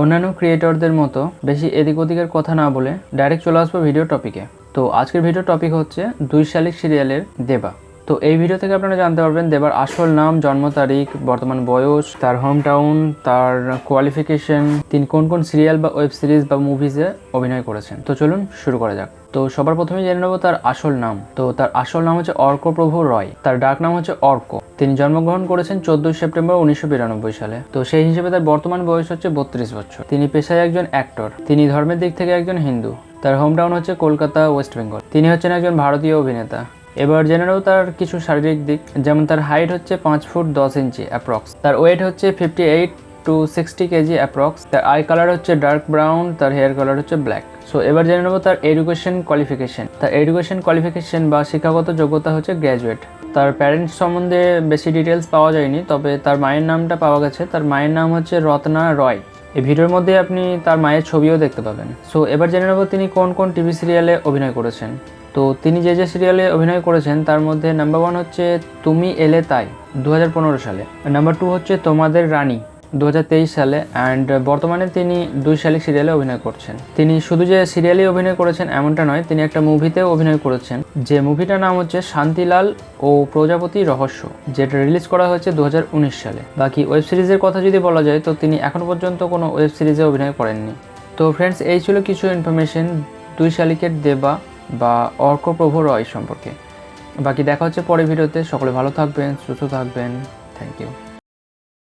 অন্যান্য ক্রিয়েটরদের মতো বেশি এদিক ওদিকের কথা না বলে ডাইরেক্ট চলে আসব ভিডিও টপিকে তো আজকের ভিডিও টপিক হচ্ছে দুই শালিক সিরিয়ালের দেবা। তো এই ভিডিও থেকে আপনারা জানতে পারবেন দেবার আসল নাম, জন্ম তারিখ, বর্তমান বয়স, তার হোম টাউন তার কোয়ালিফিকেশন তিনি কোন কোন সিরিয়াল বা ওয়েব সিরিজ বা মুভিজে অভিনয় করেছেন। তো চলুন শুরু করা যাক। তো সবার প্রথমে জেনে নেব তার আসল নাম। তো তার আসল নাম হচ্ছে অর্ক প্রভু রয়। তার ডাক নাম হচ্ছে অর্ক। তিনি জন্মগ্রহণ করেছেন চোদ্দই সেপ্টেম্বর উনিশশো বিরানব্বই সালে। তো সেই হিসেবে তার বর্তমান বয়স হচ্ছে বত্রিশ বছর। তিনি পেশায় একজন অ্যাক্টর। তিনি ধর্মের দিক থেকে একজন হিন্দু। তার হোম টাউন হচ্ছে কলকাতা, ওয়েস্ট বেঙ্গল। তিনি হচ্ছেন একজন ভারতীয় অভিনেতা। এবার জেনে নেব তার কিছু শারীরিক দিক। যেমন তার হাইট হচ্ছে পাঁচ ফুট দশ ইঞ্চি, অ্যাপ্রক্স। তার ওয়েট হচ্ছে fifty eight to sixty KG approx তার আই কালার হচ্ছে ডার্ক ব্রাউন তার হেয়ার কালার হচ্ছে ব্ল্যাক সো এবার জেনে নেব তার এডুকেশন কোয়ালিফিকেশন তার এডুকেশন কোয়ালিফিকেশন বা শিক্ষাগত যোগ্যতা হচ্ছে গ্র্যাজুয়েট তার প্যারেন্টস সম্বন্ধে বেশি ডিটেলস পাওয়া যায়নি, তবে তার মায়ের নামটা পাওয়া গেছে। তার মায়ের নাম হচ্ছে রত্না রয়। এই ভিডিওর মধ্যে আপনি তার মায়ের ছবিও দেখতে পাবেন। সো এবার জেনে নেব তিনি কোন কোন টিভি সিরিয়ালে অভিনয় করেছেন। তো, তিনি যে যে সিরিয়ালে অভিনয় করেছেন, তার মধ্যে নাম্বার ওয়ান হচ্ছে তুমি এলে তাই দু হাজার পনেরো সালে। নাম্বার টু হচ্ছে তোমাদের রানী। দু হাজার তেইশ সালে অ্যান্ড বর্তমানে তিনি দুই শালিক সিরিয়ালে অভিনয় করছেন। তিনি শুধু যে সিরিয়ালে অভিনয় করেছেন এমনটা নয়, তিনি একটা মুভিতেও অভিনয় করেছেন। যে মুভিটার নাম হচ্ছে শান্তিলাল ও প্রজাপতি রহস্য, যেটা রিলিজ করা হয়েছে দু হাজার উনিশ সালে। বাকি ওয়েব সিরিজের কথা যদি বলা যায়, তো তিনি এখনও পর্যন্ত কোনো ওয়েব সিরিজে অভিনয় করেননি। তো ফ্রেন্ডস এই ছিল কিছু ইনফরমেশন দুই শালিকের দেবা বা অর্কপ্রভু রয় সম্পর্কে। বাকি দেখা হচ্ছে পরের ভিডিওতে। সকলে ভালো থাকবেন, সুস্থ থাকবেন। Thank you